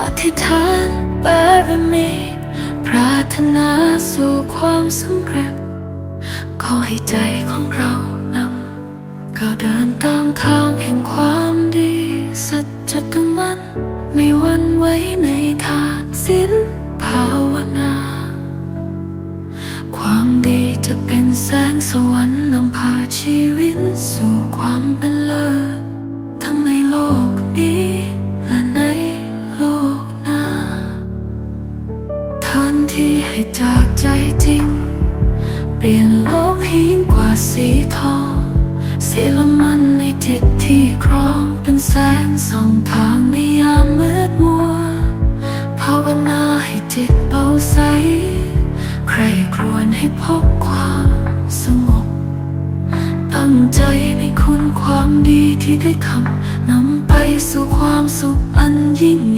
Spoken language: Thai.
อธิษฐานบารมีปรารถนาสู่ความสำเร็จขอให้ใจของเรานำก้าวเดินตามทางแห่งความดี สัจจะมันไม่วันไว้ในทานสิ้นภาวนา ความดีจะเป็นแสงสวรรค์นำพาชีวิตสู่ คัที่ให้จากใจจริง เปลี่ยนโลกหินกว่าสีทองสีละมันในจิตที่ครองเป็นแสงส่องทางในยามมืดมัวภาวนาให้จิตเบาใส ใครครวนให้พบความสงบ ตั้งใจในคุณความดีที่ได้ทำนำไปสู่ความสุขอันยิ่งใหญ่